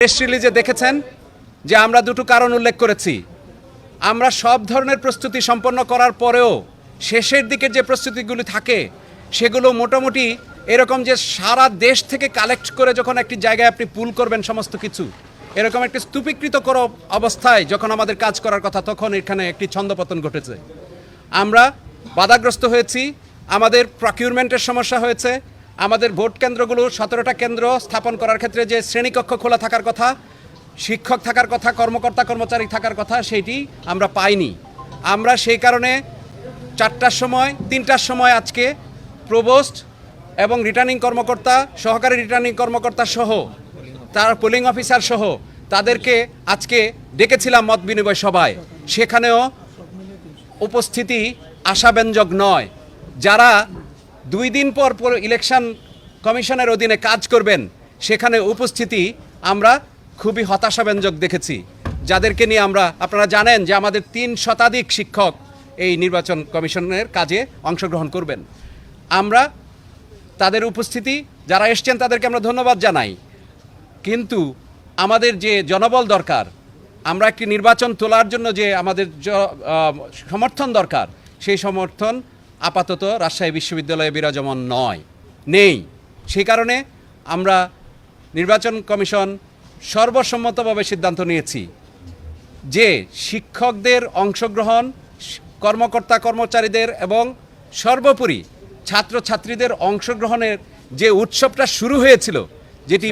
Press রিলিজে দেখেছেন যে আমরা দুটো কারণ উল্লেখ করেছি। আমরা সব ধরনের প্রস্তুতি সম্পন্ন করার পরেও শেষের দিকে যে প্রস্তুতিগুলি থাকে, সেগুলো মোটামুটি এরকম যে সারা দেশ থেকে কালেক্ট করে যখন একটি জায়গায় আপনি পুল করবেন সমস্ত কিছু, এরকম একটি স্তূপীকৃত কর অবস্থায় যখন আমাদের কাজ করার কথা, তখন এখানে একটি ছন্দপতন ঘটেছে। আমরা বাধাগ্রস্ত হয়েছি, আমাদের প্রকিউরমেন্টের সমস্যা হয়েছে আমাদের ভোট কেন্দ্রগুলো সতেরোটা কেন্দ্র স্থাপন করার ক্ষেত্রে যে শ্রেণীকক্ষ খোলা থাকার কথা, শিক্ষক থাকার কথা, কর্মকর্তা, কর্মচারী থাকার কথা, সেইটি আমরা পাইনি। আমরা সেই কারণে চারটার সময়, তিনটার সময় আজকে প্রবোস্ট এবং রিটার্নিং কর্মকর্তা, সহকারী রিটার্নিং কর্মকর্তা সহ, তার পোলিং অফিসার সহ, তাদেরকে আজকে ডেকেছিলাম মত বিনিময় সভায়। সেখানেও উপস্থিতি আশাব্যঞ্জক নয়। যারা দুই দিন পর ইলেকশন কমিশনের অধীনে কাজ করবেন, সেখানে উপস্থিতি আমরা খুবই হতাশাব্যঞ্জক দেখেছি। যাদেরকে নিয়ে আমরা, আপনারা জানেন যে আমাদের তিন শতাধিক শিক্ষক এই নির্বাচন কমিশনের কাজে অংশগ্রহণ করবেন। আমরা তাদের উপস্থিতি, যারা এসছেন তাদেরকে আমরা ধন্যবাদ জানাই। কিন্তু আমাদের যে জনবল দরকার, আমরা একটি নির্বাচন তোলার জন্য যে আমাদের সমর্থন দরকার, সেই সমর্থন আপাতত রাজশাহী বিশ্ববিদ্যালয়ে বিরাজমান নয় নেই। সেই কারণে আমরা নির্বাচন কমিশন সর্বসম্মতভাবে সিদ্ধান্ত নিয়েছি যে শিক্ষকদের অংশগ্রহণ কর্মকর্তা কর্মচারীদের এবং সর্বোপরি ছাত্রছাত্রীদের অংশগ্রহণের যে উৎসবটা শুরু হয়েছিল যেটি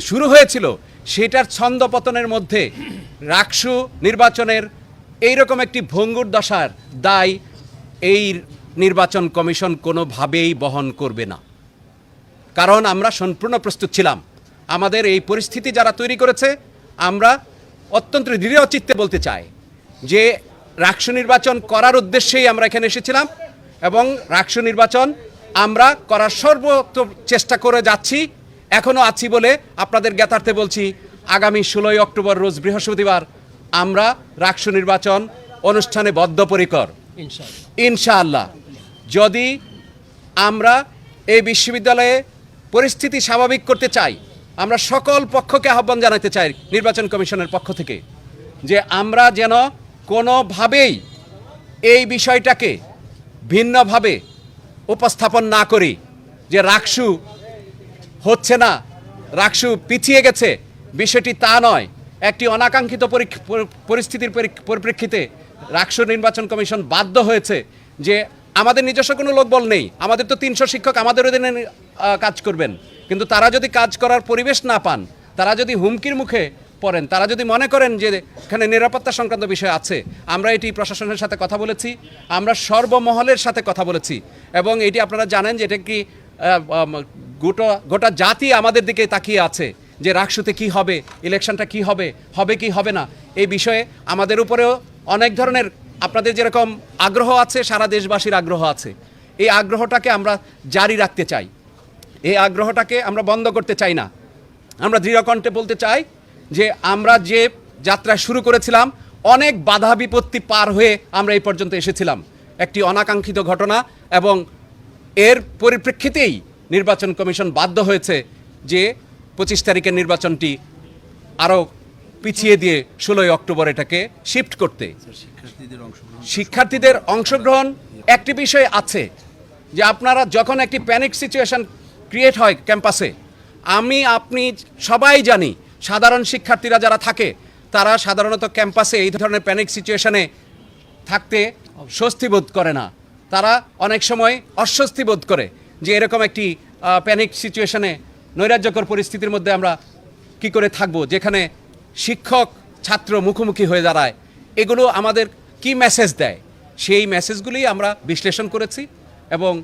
শুরু হয়েছিল সেটার ছন্দপতনের মধ্যে রাকসু নির্বাচনের এইরকম একটি ভঙ্গুর দশার দায় এই নির্বাচন কমিশন কোনোভাবেই বহন করবে না। কারণ আমরা সম্পূর্ণ প্রস্তুত ছিলাম। আমাদের এই পরিস্থিতি যারা তৈরি করেছে, আমরা অত্যন্ত দৃঢ় চিত্তে বলতে চাই যে রাকসু নির্বাচন করার উদ্দেশ্যেই আমরা এখানে এসেছিলাম এবং রাকসু নির্বাচন আমরা করার সর্বত চেষ্টা করে যাচ্ছি এখনও আছি বলে আপনাদের জ্ঞাতার্থে বলছি, আগামী ষোলোই অক্টোবর রোজ বৃহস্পতিবার আমরা রাকসু নির্বাচন অনুষ্ঠানে বদ্ধপরিকর। ইনশাআল্লাহ। যদি আমরা এই বিশ্ববিদ্যালয়ে পরিস্থিতি স্বাভাবিক করতে চাই আমরা সকল পক্ষকে আহ্বান জানাতে চাই নির্বাচন কমিশনের পক্ষ থেকে যে আমরা যেন কোনোভাবেই এই বিষয়টাকে ভিন্নভাবে উপস্থাপন না করি যে রাকসু হচ্ছে না রাকসু পিছিয়ে গেছে বিষয়টি তা নয়। একটি অনাকাঙ্ক্ষিত পরি- পরিস্থিতির পরি- পরিপ্রেক্ষিতে রাকসু নির্বাচন কমিশন বাধ্য হয়েছে যে আমাদের নিজস্ব কোনো লোকবল নেই। আমাদের তো তিনশো শিক্ষক আমাদের অধীনে কাজ করবেন। কিন্তু তারা যদি কাজ করার পরিবেশ না পান, তারা যদি হুমকির মুখে পড়েন, তারা যদি মনে করেন যে এখানে নিরাপত্তা সংক্রান্ত বিষয় আছে, আমরা এটি প্রশাসনের সাথে কথা বলেছি, আমরা সর্বমহলের সাথে কথা বলেছি এবং এটি আপনারা জানেন যে এটা কি গোটা গোটা জাতি আমাদের দিকে তাকিয়ে আছে। যে রাকসুতে কি হবে, ইলেকশনটা কি হবে হবে কি হবে না, এই বিষয়ে আমাদের উপরেও অনেক ধরনের আপনাদের যেরকম আগ্রহ আছে, সারা দেশবাসীর আগ্রহ আছে। এই আগ্রহটাকে আমরা জারি রাখতে চাই। এই আগ্রহটাকে আমরা বন্ধ করতে চাই না। আমরা দৃঢ়কণ্ঠে বলতে চাই যে আমরা যে যাত্রা শুরু করেছিলাম, অনেক বাধা বিপত্তি পার হয়ে আমরা এই পর্যন্ত এসেছিলাম। একটি অনাকাঙ্ক্ষিত ঘটনা এবং এর পরিপ্রেক্ষিতেই নির্বাচন কমিশন বাধ্য হয়েছে যে পঁচিশ তারিখের নির্বাচনটি আরও পিছিয়ে দিয়ে ষোলোই অক্টোবর এটাকে শিফট করতে। শিক্ষার্থীদের অংশগ্রহণ একটি বিষয় আছে যে আপনারা যখন একটি প্যানিক সিচুয়েশন ক্রিয়েট হয় ক্যাম্পাসে আমি, আপনি সবাই জানি, সাধারণ শিক্ষার্থীরা যারা থাকে, তারা সাধারণত ক্যাম্পাসে এই ধরনের প্যানিক সিচুয়েশনে থাকতে স্বস্তি বোধ করে না। তারা অনেক সময় অস্বস্তি বোধ করে যে এরকম একটি প্যানিক সিচুয়েশনে নৈরাজ্যকর পরিস্থিতির মধ্যে আমরা কি করে থাকব? যেখানে শিক্ষক, ছাত্র মুখোমুখি হয়ে দাঁড়ায়। এগুলো আমাদের কি মেসেজ দেয়? সেই মেসেজগুলি আমরা বিশ্লেষণ করেছি এবং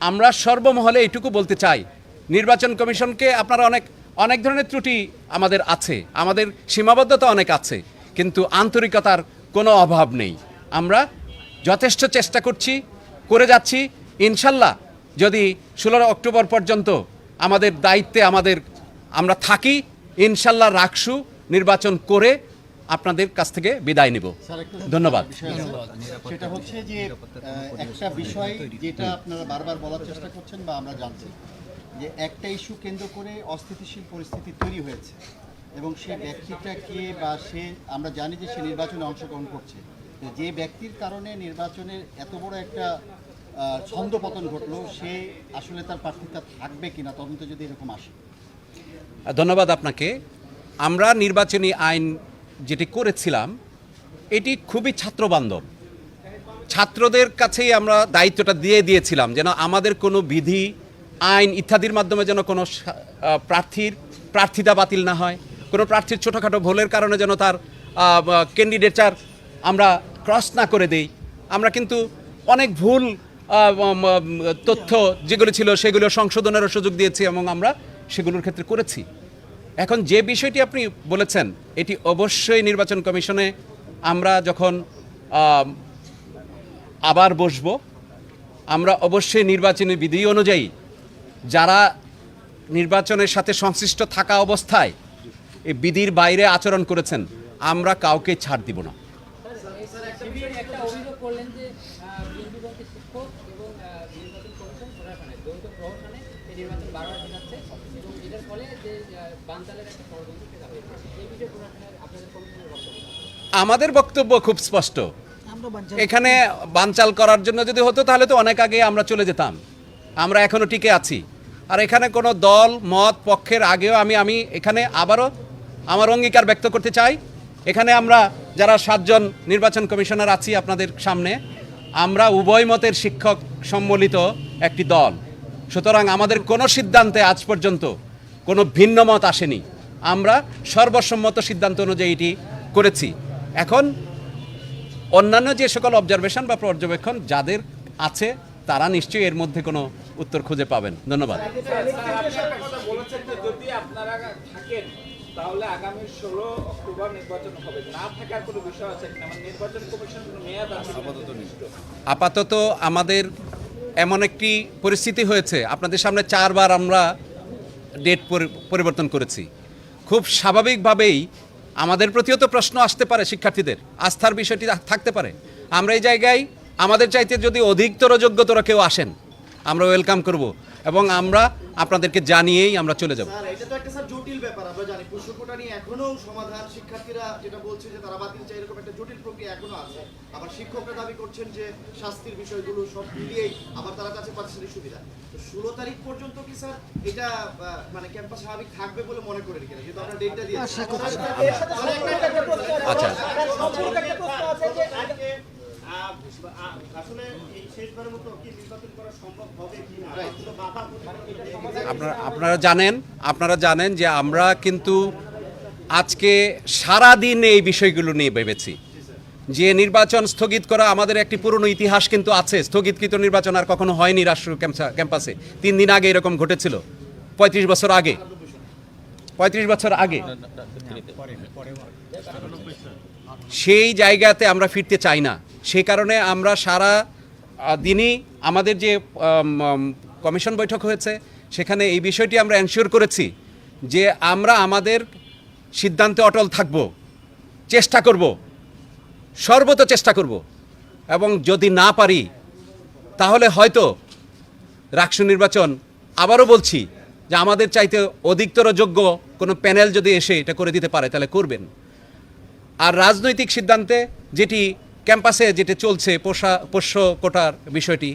আমরা সর্বমহলে এইটুকু বলতে চাই। নির্বাচন কমিশনকে আপনারা অনেক অনেক ধরনের ত্রুটি আমাদের আছে। আমাদের সীমাবদ্ধতা অনেক আছে। কিন্তু আন্তরিকতার কোনো অভাব নেই। আমরা যথেষ্ট চেষ্টা করছি, করে যাচ্ছি। ইনশাল্লাহ যদি ষোলো অক্টোবর পর্যন্ত আমাদের দায়িত্বে আমাদের আমরা থাকি ইনশাল্লাহ রাখসু নির্বাচন করে আপনাদের কাছ থেকে বিদায় নিব। ধন্যবাদ। সেটা হচ্ছে যে একটা বিষয় যেটা আপনারা বারবার বলার চেষ্টা করছেন বা আমরা জানছি যে একটা ইস্যু কেন্দ্র করে অস্থিতিশীল পরিস্থিতি তৈরি হয়েছে এবং সে ব্যক্তিটা কে বা সে আমরা জানি যে সে নির্বাচনে অংশগ্রহণ করছে। যে ব্যক্তির কারণে নির্বাচনের এত বড় একটা ছন্দপতন ঘটলো, সে আসলে তার প্রার্থিতা থাকবে কিনা, তদন্ত যদি এরকম আসে। ধন্যবাদ আপনাকে। আমরা নির্বাচনী আইন যেটি করেছিলাম, এটি খুবই ছাত্রবান্ধব। ছাত্রদের কাছেই আমরা দায়িত্বটা দিয়ে দিয়েছিলাম যেন আমাদের কোনো বিধি, আইন ইত্যাদির মাধ্যমে যেন কোনো প্রার্থীর প্রার্থিতা বাতিল না হয়, কোনো প্রার্থীর ছোটোখাটো ভুলের কারণে যেন তার ক্যান্ডিডেটার আমরা ক্রস না করে দেই। আমরা কিন্তু অনেক ভুল তথ্য যেগুলো ছিল সেগুলো সংশোধনেরও সুযোগ দিয়েছি এবং আমরা সেগুলোর ক্ষেত্রে করেছি। এখন যে বিষয়টি আপনি বলেছেন, এটি অবশ্যই নির্বাচন কমিশনে আমরা যখন আবার বসবো, আমরা অবশ্যই নির্বাচনী বিধি অনুযায়ী যারা নির্বাচনের সাথে সংশ্লিষ্ট থাকা অবস্থায় এই বিধির বাইরে আচরণ করেছেন, আমরা কাউকে ছাড় দিব না শিবির একটা অভিযোগ করলেন যে বিএনপিপন্থী শিক্ষক এবং আহ, নির্বাচন কমিশন প্রশাসনে দ্বৈত প্রহসনে এই নির্বাচন বারবার ঘটাচ্ছে এবং এটার ফলে যে আহ, বানচালের একটা ষড়যন্ত্র সেটা হয়েছে এই বিষয়ে প্রশাসনের আপনাদের কমিশনের বক্তব্য আমাদের বক্তব্য খুব স্পষ্ট। এখানে বানচাল করার জন্য যদি হতো তাহলে তো অনেক আগে আমরা চলে যেতাম। আমরা এখনও টিকে আছি। আর এখানে কোনো দল মত পক্ষের আগেও আমি আমি এখানে আবারও আমার অঙ্গীকার ব্যক্ত করতে চাই। এখানে আমরা যারা সাতজন নির্বাচন কমিশনার আছি আপনাদের সামনে আমরা উভয় মতের শিক্ষক সম্মিলিত একটি দল। সুতরাং আমাদের কোনো সিদ্ধান্তে আজ পর্যন্ত কোনো ভিন্ন মত আসেনি। আমরা সর্বসম্মত সিদ্ধান্ত অনুযায়ী এটি করেছি। এখন অন্যান্য যে সকল অবজারভেশন বা পর্যবেক্ষণ যাদের আছে, তারা নিশ্চয়ই এর মধ্যে কোনো উত্তর খুঁজে পাবেন। ধন্যবাদ। আপাতত আমাদের এমন একটি পরিস্থিতি হয়েছে, আপনাদের সামনে চারবার আমরা ডেট পরিবর্তন করেছি। খুব স্বাভাবিকভাবেই আমাদের প্রতিও তো প্রশ্ন আসতে পারে শিক্ষার্থীদের। আস্থার বিষয়টি থাকতে পারে। আমরা এই জায়গায় আমাদের চাইতে যদি অধিকতর যোগ্যতর কেউ আসেন, আমরা ওয়েলকাম করব। এবং আমরা আপনাদেরকে জানিয়েই আমরা চলে যাব। এটা তো একটা স্যার জটিল ব্যাপার আমরা জানি। প্রশ্নটা নিয়ে এখনও সমাধান শিক্ষার্থীরা যেটা বলছে যে তারা বাতিল চাই এরকম একটা জটিল প্রক্রিয়া এখনও আছে। আবার শিক্ষকরা দাবি করছেন যে শাস্তির বিষয়গুলো সব মিলিয়েই আবার তারা কাছে পাচ্ছেন সুবিধা। তো ষোলো তারিখ পর্যন্ত কি স্যার এটা মানে ক্যাম্পাস স্বাভাবিক থাকবে বলে মনে করে রেখে যেহেতু আমরা ডেটটা দিয়েছি। আচ্ছা আপনারা জানেন আপনারা জানেন যে আমরা কিন্তু আজকে সারা দিন এই বিষয়গুলো নিয়ে ভেবেছি। যে নির্বাচন স্থগিত করা আমাদের একটি পুরনো ইতিহাস কিন্তু আছে। স্থগিতকৃত নির্বাচন আর কখনো হয়নি রাষ্ট্র ক্যাম্পাসে। তিন দিন আগে এরকম ঘটেছিল। পঁয়ত্রিশ বছর আগে। পঁয়ত্রিশ বছর আগে। সেই জায়গাতে আমরা ফিরতে চাই না। সেই কারণে আমরা সারা দিনই আমাদের যে কমিশন বৈঠক হয়েছে, সেখানে এই বিষয়টি আমরা এনশিওর করেছি যে আমরা আমাদের সিদ্ধান্তে অটল থাকব, চেষ্টা করব, সর্বত চেষ্টা করব। এবং যদি না পারি, তাহলে হয়তো রাষ্ট্র নির্বাচন আবারও বলছি যে আমাদের চাইতে অধিকতর যোগ্য কোনো প্যানেল যদি এসে এটা করে দিতে পারে, তাহলে করবেন। আর রাজনৈতিক সিদ্ধান্তে যেটি ক্যাম্পাসে যেটি চলছে পোষা পোষ্য কোটার বিষয়টি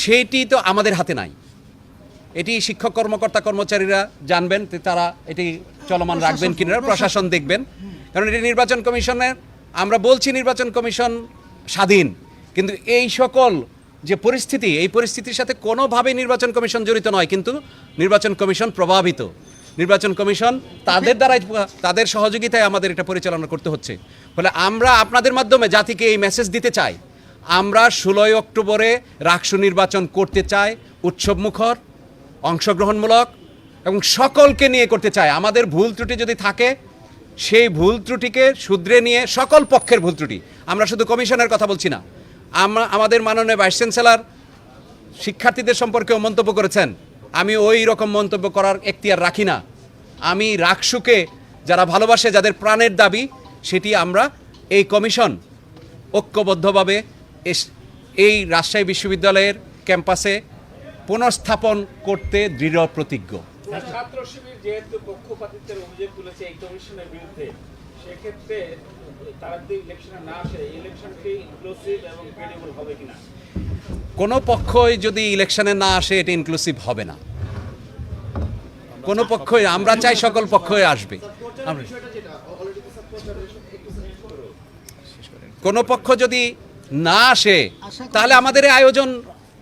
সেইটি তো আমাদের হাতে নাই। এটি শিক্ষক কর্মকর্তা কর্মচারীরা জানবেন যে তারা এটি চলমান রাখবেন কিনা প্রশাসন দেখবেন। কারণ এটি নির্বাচন কমিশনের আমরা বলছি নির্বাচন কমিশন স্বাধীন কিন্তু এই সকল যে পরিস্থিতি এই পরিস্থিতির সাথে কোনোভাবেই নির্বাচন কমিশন জড়িত নয় কিন্তু নির্বাচন কমিশন প্রভাবিত। নির্বাচন কমিশন তাদের দ্বারাই, তাদের সহযোগিতায় আমাদের এটা পরিচালনা করতে হচ্ছে। ফলে আমরা আপনাদের মাধ্যমে জাতিকে এই মেসেজ দিতে চাই। আমরা ষোলোই অক্টোবরে রাষ্ট্র নির্বাচন করতে চাই উৎসবমুখর অংশগ্রহণমূলক এবং সকলকে নিয়ে করতে চাই। আমাদের ভুল ত্রুটি যদি থাকে, সেই ভুল ত্রুটিকে শুধরে নিয়ে সকল পক্ষের ভুল ত্রুটি, আমরা শুধু কমিশনের কথা বলছি না। আমরা আমাদের মাননীয় ভাইস চ্যান্সেলর শিক্ষার্থীদের সম্পর্কেও মন্তব্য করেছেন। আমি ওই রকম মন্তব্য করার এখতিয়ার রাখি না। আমি রাকসুকে যারা ভালোবাসে, যাদের প্রাণের দাবি, সেটি আমরা এই কমিশন ঐক্যবদ্ধভাবে এই রাজশাহী বিশ্ববিদ্যালয়ের ক্যাম্পাসে পুনঃস্থাপন করতে দৃঢ় প্রতিজ্ঞ ছাত্র শিবির যেহেতু পক্ষপাতিত্বের অভিযোগ তুলেছে এই কমিশনের বিরুদ্ধে সেক্ষেত্রে তারা যদি ইলেকশনে না আসে ইলেকশন কি ইনক্লুসিভ এবং ক্রেডিবল হবে কিনা? কোনো পক্ষই যদি ইলেকশনে না আসে, এটা ইনক্লুসিভ হবে না। কোনো পক্ষই, আমরা চাই সকল পক্ষই আসবে। কোনো পক্ষ যদি না আসে, তাহলে আমাদের আয়োজন,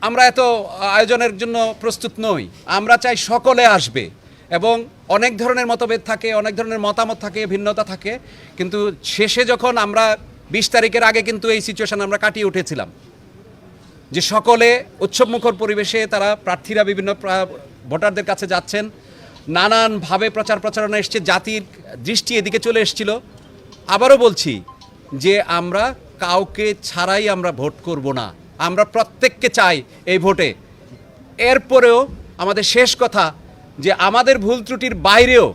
আমরা এত আয়োজনের জন্য প্রস্তুত নই। আমরা চাই সকলে আসবে। এবং অনেক ধরনের মতভেদ থাকে, অনেক ধরনের মতামত থাকে, ভিন্নতা থাকে। কিন্তু শেষে যখন আমরা বিশ তারিখের আগে কিন্তু এই সিচুয়েশন আমরা কাটিয়ে উঠেছিলাম, যে সকলে উৎসবমুখর পরিবেশে তারা প্রার্থীরা বিভিন্ন ভোটারদের কাছে যাচ্ছেন। নানানভাবে প্রচার প্রচারণা এসছে, জাতির দৃষ্টি এদিকে চলে এসেছিল। আবারও বলছি যে আমরা কাউকে ছাড়াই আমরা ভোট করব না। আমরা প্রত্যেককে চাই এই ভোটে। এরপরেও আমাদের শেষ কথা যে আমাদের ভুল ত্রুটির বাইরেও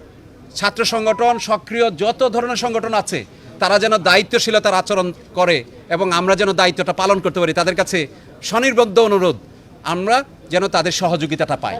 ছাত্র সংগঠন সক্রিয় যত ধরনের সংগঠন আছে, তারা যেন দায়িত্বশীলতার আচরণ করে এবং আমরা যেন দায়িত্বটা পালন করতে পারি, তাদের কাছে স্বনির্বদ্ধ অনুরোধ, আমরা যেন তাদের সহযোগিতাটা পাই।